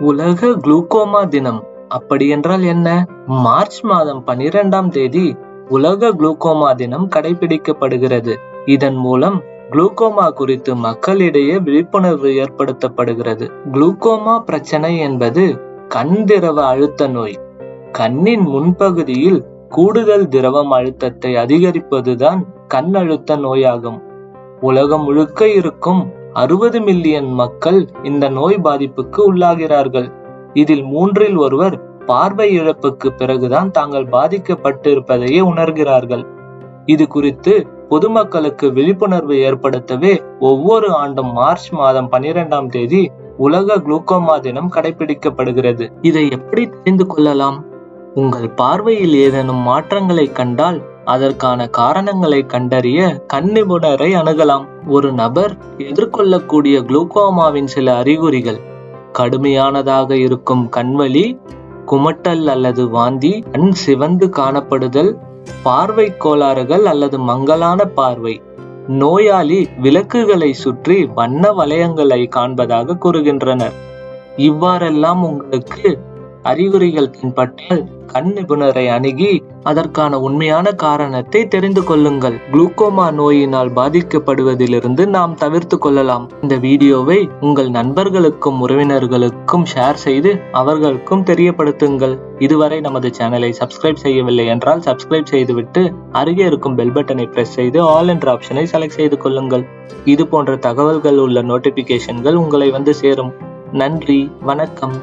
உலக குளுக்கோமா தினம் அப்படியென்றால் என்ன? மார்ச் மாதம் பனிரெண்டாம் தேதி உலக குளுக்கோமா தினம் கடைபிடிக்கப்படுகிறது. இதன் மூலம் குளுக்கோமா குறித்து மக்களிடையே விழிப்புணர்வு ஏற்படுத்தப்படுகிறது. குளுக்கோமா பிரச்சனை என்பது கண் திரவ அழுத்த நோய். கண்ணின் முன்பகுதியில் கூடுதல் திரவம் அழுத்தத்தை அதிகரிப்பதுதான் கண் அழுத்த நோயாகும். உலகம் முழுக்க இருக்கும் அறுபது மில்லியன் மக்கள் இந்த நோய் பாதிப்புக்கு உள்ளாகிறார்கள். இதில் மூன்றில் ஒருவர் பார்வை இழப்புக்கு பிறகுதான் தாங்கள் பாதிக்கப்பட்டிருப்பதையே உணர்கிறார்கள். இது குறித்து பொதுமக்களுக்கு விழிப்புணர்வு ஏற்படுத்தவே ஒவ்வொரு ஆண்டும் மார்ச் மாதம் பனிரெண்டாம் தேதி உலக குளுக்கோமா தினம் கடைபிடிக்கப்படுகிறது. இதை எப்படி தெரிந்து கொள்ளலாம்? உங்கள் பார்வையில் ஏதேனும் மாற்றங்களை கண்டால் அதற்கான காரணங்களை கண்டறிய கண் நிபுணரை அணுகலாம். ஒரு நபர் எதிர்கொள்ளக்கூடிய குளுக்கோமாவின் சில அறிகுறிகள். கடுமையானதாக இருக்கும் கண்வலி குமட்டல் அல்லது வாந்தி கண் சிவந்து காணப்படுதல் பார்வை கோளாறுகள் அல்லது மங்கலான பார்வை. நோயாளி விளக்குகளை சுற்றி வண்ண வளையங்களை காண்பதாக கூறுகின்றனர். இவ்வாறெல்லாம் உங்களுக்கு அறிகுறிகள் தென்பட்டால் கண் நிபுணரை அணுகி அதற்கான உண்மையான காரணத்தை தெரிந்து கொள்ளுங்கள். குளுக்கோமா நோயினால் பாதிக்கப்படுவதிலிருந்து நாம் தவிர்த்து கொள்ளலாம். இந்த வீடியோவை உங்கள் நண்பர்களுக்கும் உறவினர்களுக்கும் ஷேர் செய்து அவர்களுக்கும் தெரியப்படுத்துங்கள். இதுவரை நமது சேனலை சப்ஸ்கிரைப் செய்யவில்லை என்றால் சப்ஸ்கிரைப் செய்துவிட்டு அருகே இருக்கும் பெல் பட்டனை பிரஸ் செய்து ஆல் என்ற ஆப்ஷனை செலக்ட் செய்து கொள்ளுங்கள். இது போன்ற தகவல்கள் உள்ள நோட்டிபிகேஷன்கள் உங்களை வந்து சேரும். நன்றி வணக்கம்.